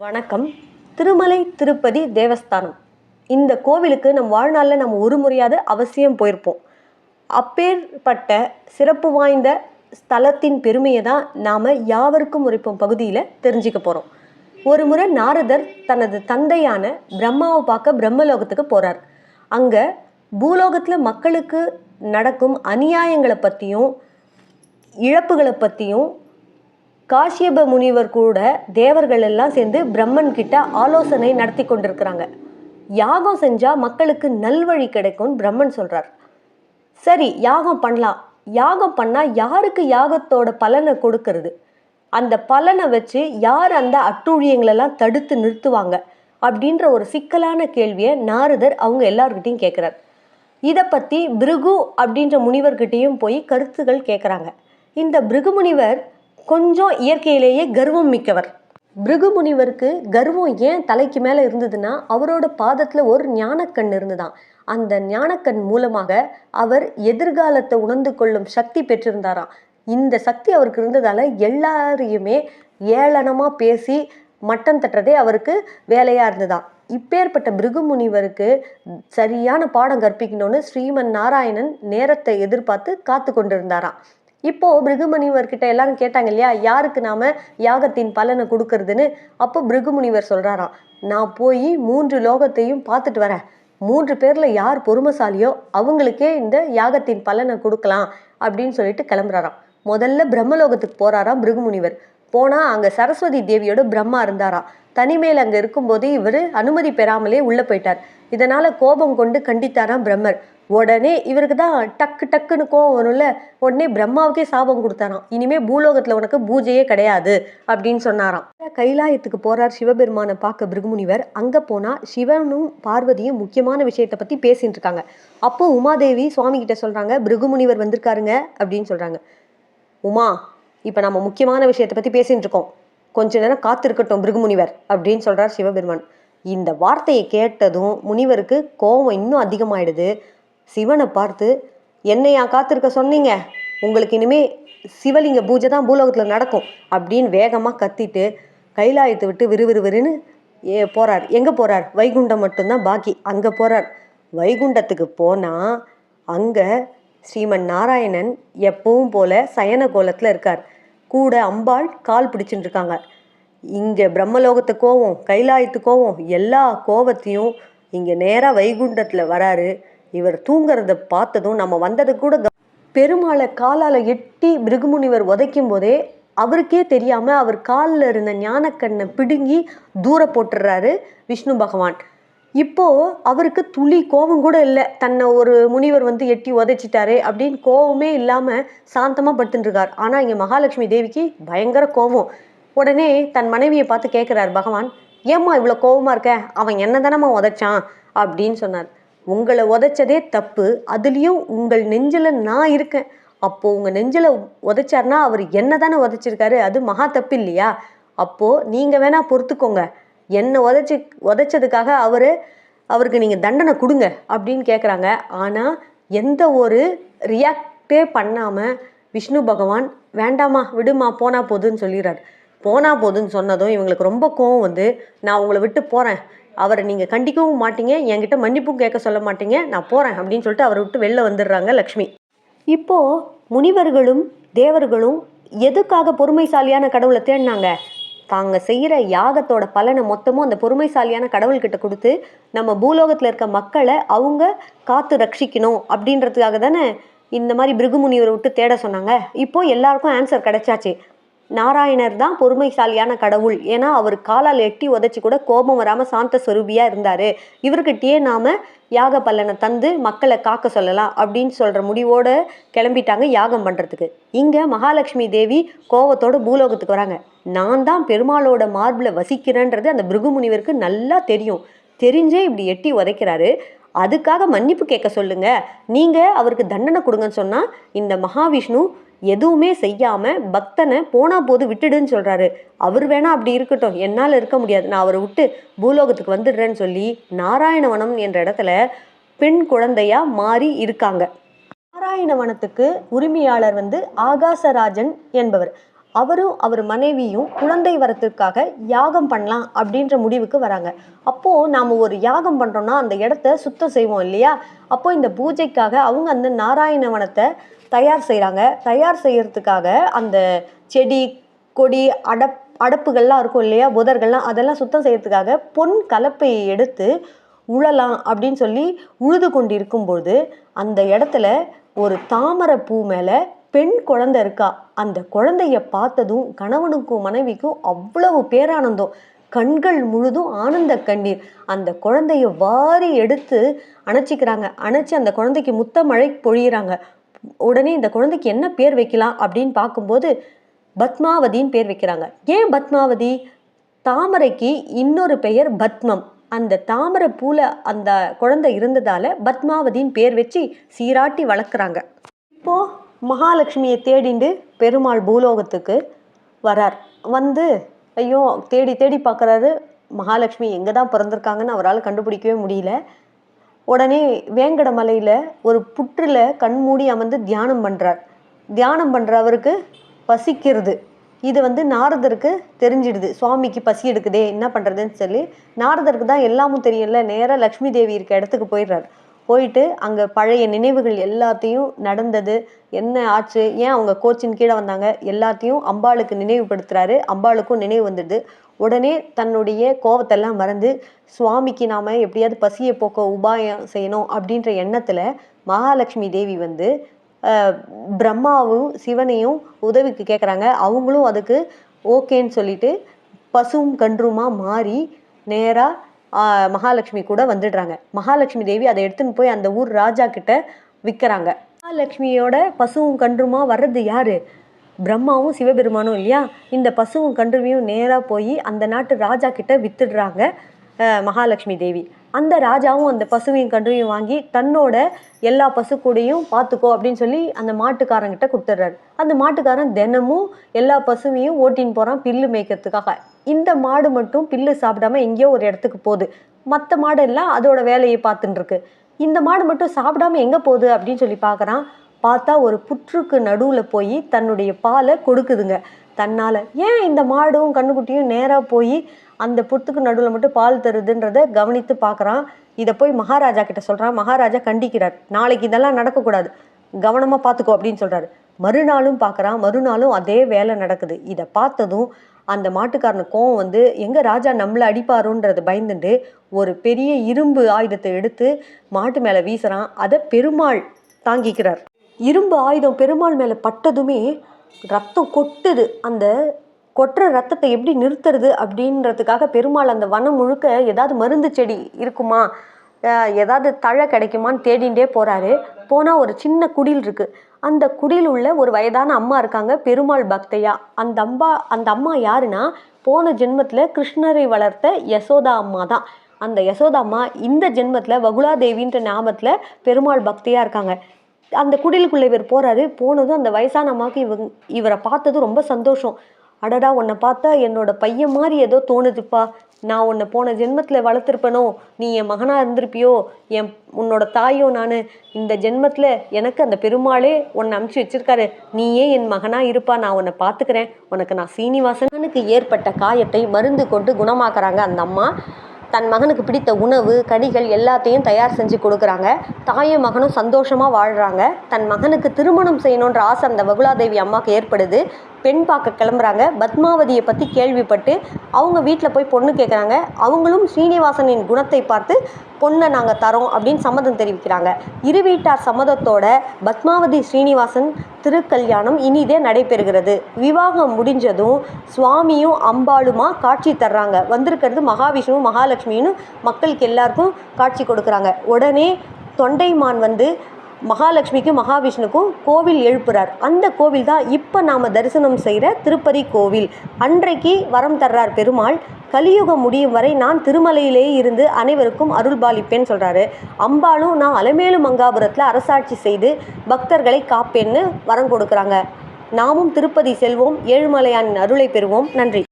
வணக்கம். திருமலை திருப்பதி தேவஸ்தானம். இந்த கோவிலுக்கு நம் வாழ்நாளில் நம்ம ஒரு முறையாவது அவசியம் போயிருப்போம். அப்பேற்பட்ட சிறப்பு வாய்ந்த ஸ்தலத்தின் பெருமையை தான் நாம் யாவருக்கும் உரைப்போம் பகுதியில் தெரிஞ்சுக்க போகிறோம் ஒரு முறை நாரதர் தனது தந்தையான பிரம்மாவை பார்க்க பிரம்மலோகத்துக்கு போகிறார் அங்கே பூலோகத்தில் மக்களுக்கு நடக்கும் அநியாயங்களை பற்றியும் இழப்புகளை பற்றியும் காஷ்யப முனிவர் கூட தேவர்கள் எல்லாம் சேர்ந்து பிரம்மன் கிட்ட ஆலோசனை நடத்தி கொண்டிருக்கிறாங்க. யாகம் செஞ்சா மக்களுக்கு நல்வழி கிடைக்கும்னு பிரம்மன் சொல்றார். சரி யாகம் பண்ணலாம். யாகம் பண்ணா யாருக்கு யாகத்தோட பலனை கொடுக்கறது? அந்த பலனை வச்சு யார் அந்த அட்டூழியங்களெல்லாம் தடுத்து நிறுத்துவாங்க? அப்படின்ற ஒரு சிக்கலான கேள்வியை நாரதர் அவங்க எல்லார்கிட்டையும் கேட்குறார் இதை பற்றி பிருகு அப்படின்ற முனிவர்கிட்டையும் போய் கருத்துகள் கேட்குறாங்க இந்த பிருகு முனிவர் கொஞ்சம் இயற்கையிலேயே கர்வம் மிக்கவர். பிருகு முனிவருக்கு கர்வம் ஏன் தலைக்கு மேலே இருந்ததுன்னா அவரோட பாதத்தில் ஒரு ஞானக்கண் இருந்துதான். அந்த ஞானக்கண் மூலமாக அவர் எதிர்காலத்தை உணர்ந்து கொள்ளும் சக்தி பெற்றிருந்தாராம். இந்த சக்தி அவருக்கு இருந்ததால் எல்லாரையுமே ஏளனமாக பேசி மட்டம் தட்டுறதே அவருக்கு வேலையாக இருந்ததாம். இப்பேற்பட்ட பிருகு முனிவருக்கு சரியான பாடம் கற்பிக்கணும்னு ஸ்ரீமன் நாராயணன் நேரத்தை எதிர்பார்த்து காத்து கொண்டிருந்தாராம். இப்போது பிருகுமுனிவர்கிட்ட எல்லாரும் கேட்டாங்க இல்லையா யாருக்கு நாம் யாகத்தின் பலனை கொடுக்கறதுன்னு? அப்போ பிருகுமுனிவர் சொல்கிறாராம் நான் போய் மூன்று லோகத்தையும் பார்த்துட்டு வரேன். மூன்று பேரில் யார் பொறுமைசாலியோ அவங்களுக்கே இந்த யாகத்தின் பலனை கொடுக்கலாம் அப்படின்னு சொல்லிட்டு கிளம்புறாராம். முதல்ல பிரம்மலோகத்துக்கு போகிறாராம் பிருகுமுனிவர். போனால் அங்கே சரஸ்வதி தேவியோட பிரம்மா இருந்தாராம். தனிமையில் அங்கே இருக்கும்போது இவர் அனுமதி பெறாமலே உள்ளே போயிட்டார். இதனால் கோபம் கொண்டு கண்டித்தாராம் பிரம்மர். உடனே இவருக்கு தான் டக்கு டக்குன்னு கோவம் வரும்ல. உடனே பிரம்மாவுக்கே சாபம் கொடுத்தாராம். இனிமே பூலோகத்தில் உனக்கு பூஜையே கிடையாது அப்படின்னு சொன்னாராம். கைலாயத்துக்கு போறார் சிவபெருமானை பார்க்க பிருகுமுனிவர். அங்கே போனால் சிவனும் பார்வதியும் முக்கியமான விஷயத்தை பற்றி பேசிட்டு இருக்காங்க. அப்போ உமாதேவி சுவாமி கிட்ட சொல்கிறாங்க பிருகுமுனிவர் வந்திருக்காருங்க அப்படின்னு சொல்கிறாங்க உமா இப்போ நம்ம முக்கியமான விஷயத்தை பற்றி பேசிகிட்டு இருக்கோம். கொஞ்ச நேரம் காத்திருக்கட்டும் பிருகுமுனிவர் அப்படின்னு சொல்கிறார் சிவபெருமான். இந்த வார்த்தையை கேட்டதும் முனிவருக்கு கோபம் இன்னும் அதிகமாயிடுது. சிவனை பார்த்து என்னையா காத்திருக்க சொன்னீங்க? உங்களுக்கு இனிமே சிவலிங்க பூஜை தான் பூலோகத்தில் நடக்கும் அப்படின்னு வேகமாக கத்திட்டு கைலாயத்தை விட்டு விறுவிறுவிறுன்னு ஏ போகிறார் எங்கே போகிறார் வைகுண்டம் மட்டும்தான் பாக்கி. அங்கே போகிறார் வைகுண்டத்துக்கு போனால் அங்கே ஸ்ரீமன் நாராயணன் எப்பவும் போல சயன கோலத்தில் இருக்கார். கூட அம்பாள் கால் பிடிச்சிட்டு இருக்காங்க இங்கே பிரம்மலோகத்து கோவம் கைலாயத்து கோவம் எல்லா கோவத்தையும் இங்கே நேராக வைகுண்டத்தில் வராரு. இவர் தூங்குறத பார்த்ததும் நம்ம வந்தது கூட பெருமாளை காலால் எட்டி பிருகுமுனிவர் உதைக்கும் போதே அவருக்கே தெரியாமல் அவர் காலில் இருந்த ஞானக்கண்ணை பிடுங்கி தூர போட்டுடுறாரு விஷ்ணு பகவான். இப்போது அவருக்கு துளி கோபம் கூட இல்லை. தன்னை ஒரு முனிவர் வந்து எட்டி உதைச்சிட்டாரு அப்படின்னு கோவமே இல்லாமல் சாந்தமாக படுத்துட்டுருக்கார். ஆனால் இங்கே மகாலட்சுமி தேவிக்கு பயங்கர கோபம் உடனே தன் மனைவியை பார்த்து கேட்குறார் பகவான் ஏம்மா இவ்வளோ கோபமாக இருக்க? அவன் என்ன தானம்மா உதைச்சான்? அப்படின்னு சொன்னார். உங்களை உதைச்சதே தப்பு. அதுலேயும் உங்கள் நெஞ்சில் நான் இருக்கேன். அப்போது உங்கள் நெஞ்சில் உதைச்சார்னா அவர் என்ன தானே உதைச்சிருக்காரு? அது மகா தப்பு இல்லையா? அப்போது நீங்கள் வேணால் பொறுத்துக்கோங்க. என்னை உதைச்சி உதைச்சதுக்காக அவர் அவருக்கு நீங்கள் தண்டனை கொடுங்க அப்படின்னு கேட்குறாங்க ஆனால் எந்த ஒரு ரியாக்டே பண்ணாமல் விஷ்ணு பகவான் வேண்டாமா விடுமா போனால் போதுன்னு சொல்லிடுறாரு. போனால் போதுன்னு சொன்னதும் இவங்களுக்கு ரொம்ப கோவம் வந்து நான் உங்களை விட்டு போகிறேன் அவரை நீங்கள் கண்டிக்கவும் மாட்டீங்க. என்கிட்ட மன்னிப்பும் கேட்க சொல்ல மாட்டீங்க. நான் போகிறேன் அப்படின்னு சொல்லிட்டு அவரை விட்டு வெளில வந்துடுறாங்க லக்ஷ்மி. இப்போது முனிவர்களும் தேவர்களும் எதுக்காக பொறுமைசாலியான கடவுளை தேடினாங்க? தாங்க செய்கிற யாகத்தோட பலனை மொத்தமும் அந்த பொறுமைசாலியான கடவுள்கிட்ட கொடுத்து நம்ம பூலோகத்தில் இருக்க மக்களை அவங்க காத்து ரட்சிக்கணும் அப்படின்றதுக்காக தானே இந்த மாதிரி பிருகுமுனிவரை விட்டு தேட சொன்னாங்க. இப்போ எல்லாருக்கும் ஆன்சர் கிடைச்சாச்சு. நாராயணர் தான் பொறுமைசாலியான கடவுள். ஏன்னா அவர் காலால் எட்டி உதைச்சி கூட கோபம் வராமல் சாந்த ஸ்வரூபியாக இருந்தார். இவர்கிட்டயே நாம் யாக பல்லனை தந்து மக்களை காக்க சொல்லலாம் அப்படின்னு சொல்கிற முடிவோடு கிளம்பிட்டாங்க யாகம் பண்ணுறதுக்கு இங்கே மகாலட்சுமி தேவி கோபத்தோடு பூலோகத்துக்கு வராங்க. நான் தான் பெருமாளோட மார்பில் வசிக்கிறேன்றது அந்த பிருகுமுனிவருக்கு நல்லா தெரியும். தெரிஞ்சே இப்படி எட்டி உதைக்கிறாரு. அதுக்காக மன்னிப்பு கேட்க சொல்லுங்க. நீங்கள் அவருக்கு தண்டனை கொடுங்கன்னு சொன்னால் இந்த மகாவிஷ்ணு எதுவுமே செய்யாமல் பக்தனை போனா போது விட்டுடுன்னு சொல்கிறாரு அவர் வேணால் அப்படி இருக்கட்டும். என்னால் இருக்க முடியாது. நான் அவரை விட்டு பூலோகத்துக்கு வந்துடுறேன்னு சொல்லி நாராயணவனம் என்ற இடத்துல பெண் குழந்தையாக மாறி இருக்காங்க. நாராயணவனத்துக்கு உரிமையாளர் வந்து ஆகாசராஜன் என்பவர். அவரும் அவர் மனைவியும் குழந்தை வரத்துக்காக யாகம் பண்ணலாம் அப்படின்ற முடிவுக்கு வராங்க. அப்போது நாம் ஒரு யாகம் பண்ணுறோன்னா அந்த இடத்த சுத்தம் செய்வோம் இல்லையா? அப்போது இந்த பூஜைக்காக அவங்க அந்த நாராயணவனத்தை தயார் செய்கிறாங்க தயார் செய்கிறதுக்காக அந்த செடி கொடி அடப் அடப்புகள்லாம் இருக்கும் இல்லையா? புதர்கள்லாம் அதெல்லாம் சுத்தம் செய்கிறதுக்காக பொன் கலப்பையை எடுத்து உழலாம் அப்படின்னு சொல்லி உழுது கொண்டு இருக்கும்போது அந்த இடத்துல ஒரு தாமரை பூ மேலே பெண் குழந்தை இருக்கா? அந்த குழந்தைய பார்த்ததும் கணவனுக்கும் மனைவிக்கும் அவ்வளவு பேரானந்தம். கண்கள் முழுதும் ஆனந்த கண்ணீர். அந்த குழந்தைய வாரி எடுத்து அணைச்சிக்கிறாங்க. அணைச்சி அந்த குழந்தைக்கு முத்த மழை பொழியிறாங்க. உடனே இந்த குழந்தைக்கு என்ன பேர் வைக்கலாம் அப்படின்னு பார்க்கும்போது பத்மாவதின்னு பேர் வைக்கிறாங்க. ஏன் பத்மாவதி? தாமரைக்கு இன்னொரு பெயர் பத்மம். அந்த தாமரை பூல அந்த குழந்தை இருந்ததால பத்மாவதின்னு பேர் வச்சு சீராட்டி வளர்க்குறாங்க. இப்போ மகாலட்சுமியை தேடிண்டு பெருமாள் பூலோகத்துக்கு வரார். வந்து ஐயோ தேடி தேடி பார்க்குறாரு. மகாலட்சுமி எங்கே தான் பிறந்திருக்காங்கன்னு அவரால் கண்டுபிடிக்கவே முடியல. உடனே வேங்கட மலையில் ஒரு புற்றில் கண்மூடி அமர்ந்து தியானம் பண்ணுறார் தியானம் பண்ணுற அவருக்கு பசிக்கிறது. இது வந்து நாரதருக்கு தெரிஞ்சிடுது. சுவாமிக்கு பசி எடுக்குதே என்ன பண்ணுறதுன்னு சொல்லி. நாரதருக்கு தான் எல்லாமும் தெரியல நேராக லக்ஷ்மி தேவி இருக்க இடத்துக்கு போயிடுறார். போயிட்டு அங்கே பழைய நினைவுகள் எல்லாத்தையும் நடந்தது. என்ன ஆச்சு? ஏன் அவங்க கோச்சின் கீழே வந்தாங்க? எல்லாத்தையும் அம்பாளுக்கு நினைவுபடுத்துகிறாரு அம்பாளுக்கும் நினைவு வந்துடுது உடனே தன்னுடைய கோவத்தெல்லாம் மறந்து சுவாமிக்கு நாம் எப்படியாவது பசியை போக்க உபாயம் செய்யணும் அப்படின்ற எண்ணத்தில் மகாலட்சுமி தேவி வந்து பிரம்மாவும் சிவனையும் உதவிக்கு கேட்குறாங்க அவங்களும் அதுக்கு ஓகேன்னு சொல்லிட்டு பசுவும் கன்றுமா மாறி நேராக மகாலட்சுமி கூட வந்துடுறாங்க. மகாலட்சுமி தேவி அதை எடுத்துன்னு போய் அந்த ஊர் ராஜா கிட்ட விற்கிறாங்க மகாலட்சுமியோட பசுவும் கன்றுமா வர்றது யாரு? பிரம்மாவும் சிவபெருமானும் இல்லையா? இந்த பசுவும் கன்றுவையும் நேராக போய் அந்த நாட்டு ராஜா கிட்ட வித்துடுறாங்க மகாலட்சுமி தேவி. அந்த ராஜாவும் அந்த பசுவையும் கன்றையும் வாங்கி தன்னோட எல்லா பசு கூடையும் பார்த்துக்கோ அப்படின்னு சொல்லி அந்த மாட்டுக்காரங்கிட்ட கொடுத்துட்றாரு. அந்த மாட்டுக்காரன் தினமும் எல்லா பசுவையும் ஓட்டின்னு போகிறான் பில்லு மேய்க்கிறதுக்காக. இந்த மாடு மட்டும் பில்லு சாப்பிடாம எங்கேயோ ஒரு இடத்துக்கு போகுது. மற்ற மாடு எல்லாம் அதோட வேலையை பார்த்துட்டு இருக்கு. இந்த மாடு மட்டும் சாப்பிடாம எங்கே போகுது அப்படின்னு சொல்லி பார்க்குறான். பார்த்தா ஒரு புற்றுக்கு நடுவில் போய் தன்னுடைய பாலை கொடுக்குதுங்க. தன்னால். ஏன் இந்த மாடும் கண்ணுக்குட்டியும் நேராக போய் அந்த புத்துக்கு நடுவில் மட்டும் பால் தருதுன்றதை கவனித்து பார்க்குறான் இதை போய் மகாராஜா கிட்ட சொல்கிறான் மகாராஜா கண்டிக்கிறார். நாளைக்கு இதெல்லாம் நடக்கக்கூடாது. கவனமாக பார்த்துக்கோ அப்படின்னு சொல்கிறாரு மறுநாளும் பார்க்குறான் மறுநாளும் அதே வேலை நடக்குது. இதை பார்த்ததும் அந்த மாட்டுக்காரனுக்கு கோவம் வந்து எங்கே ராஜா நம்மளை அடிப்பாரோன்றது பயந்துட்டு ஒரு பெரிய இரும்பு ஆயுதத்தை எடுத்து மாட்டு மேலே வீசுகிறான் அதை பெருமாள் தாங்கிக்கிறார். இரும்பு ஆயுதம் பெருமாள் மேலே பட்டதுமே ரத்தம் கொட்டுது. அந்த கொட்டுற ரத்தத்தை எப்படி நிறுத்துறது அப்படின்றதுக்காக பெருமாள் அந்த வனம் முழுக்க ஏதாவது மருந்து செடி இருக்குமா? ஏதாவது தழை கிடைக்குமான்னு தேடிகிட்டே போகிறாரு போனால் ஒரு சின்ன குடில் இருக்குது அந்த குடில் உள்ள ஒரு வயதான அம்மா இருக்காங்க பெருமாள் பக்தையா. அந்த அம்மா அந்த அம்மா யாருன்னா போன ஜென்மத்தில் கிருஷ்ணரை வளர்த்த யசோதா அம்மா தான். அந்த யசோதா அம்மா இந்த ஜென்மத்தில் வகுலாதேவின்ற நாமத்தில் பெருமாள் பக்தியாக இருக்காங்க. அந்த குடிலுக்குள்ளே இவர் போகிறாரு போனதும் அந்த வயசான அம்மாவுக்கு இவங்க இவரை பார்த்ததும் ரொம்ப சந்தோஷம். அடடா உன்னை பார்த்தா என்னோட பையன் மாதிரி ஏதோ தோணுதுப்பா. நான் உன்னை போன ஜென்மத்தில் வளர்த்துருப்பனோ? நீ என் மகனாக இருந்திருப்பியோ? என் உன்னோட தாயோ நான்? இந்த ஜென்மத்தில் எனக்கு அந்த பெருமாளே உன்னை அமுச்சு வச்சிருக்காரு. நீயே என் மகனாக இருப்பா. நான் உன்னை பார்த்துக்கிறேன். உனக்கு நான் சீனிவாசனுக்கு ஏற்பட்ட காயத்தை மருந்து கொண்டு குணமாக்குறாங்க அந்த அம்மா. தன் மகனுக்கு பிடித்த உணவு கனிகள் எல்லாத்தையும் தயார் செஞ்சு கொடுக்குறாங்க. தாயும் மகனும் சந்தோஷமாக வாழ்கிறாங்க தன் மகனுக்கு திருமணம் செய்யணுன்ற ஆசை அந்த வகுலாதேவி அம்மாவுக்கு ஏற்படுது. பெண் பார்க்க கிளம்புறாங்க. பத்மாவதியை பற்றி கேள்விப்பட்டு அவங்க வீட்டில் போய் பொண்ணு கேட்குறாங்க அவங்களும் ஸ்ரீனிவாசனின் குணத்தை பார்த்து பொண்ணை நாங்கள் தரோம் அப்படின்னு சம்மதம் தெரிவிக்கிறாங்க. இரு வீட்டார் சம்மதத்தோட பத்மாவதி ஸ்ரீனிவாசன் திருக்கல்யாணம் இனிதே நடைபெறுகிறது. விவாகம் முடிஞ்சதும் சுவாமியும் அம்பாளுமா காட்சி தர்றாங்க. வந்திருக்கிறது மகாவிஷ்ணுவும் மகாலட்சுமின்னு மக்களுக்கு எல்லாருக்கும் காட்சி கொடுக்குறாங்க. உடனே தொண்டைமான் வந்து மகாலட்சுமிக்கும் மகாவிஷ்ணுக்கும் கோவில் எழுப்புறார். அந்த கோவில் தான் இப்போ நாம் தரிசனம் செய்கிற திருப்பதி கோவில். அன்றைக்கு வரம் தர்றார் பெருமாள். கலியுகம் முடியும் வரை நான் திருமலையிலேயே இருந்து அனைவருக்கும் அருள்பாலிப்பேன்னு சொல்கிறாரு அம்பாளும் நான் அலமேலு மங்காபுரத்தில் அரசாட்சி செய்து பக்தர்களை காப்பேன்னு வரம் கொடுக்குறாங்க. நாமும் திருப்பதி செல்வோம். ஏழுமலையானின் அருளை பெறுவோம். நன்றி.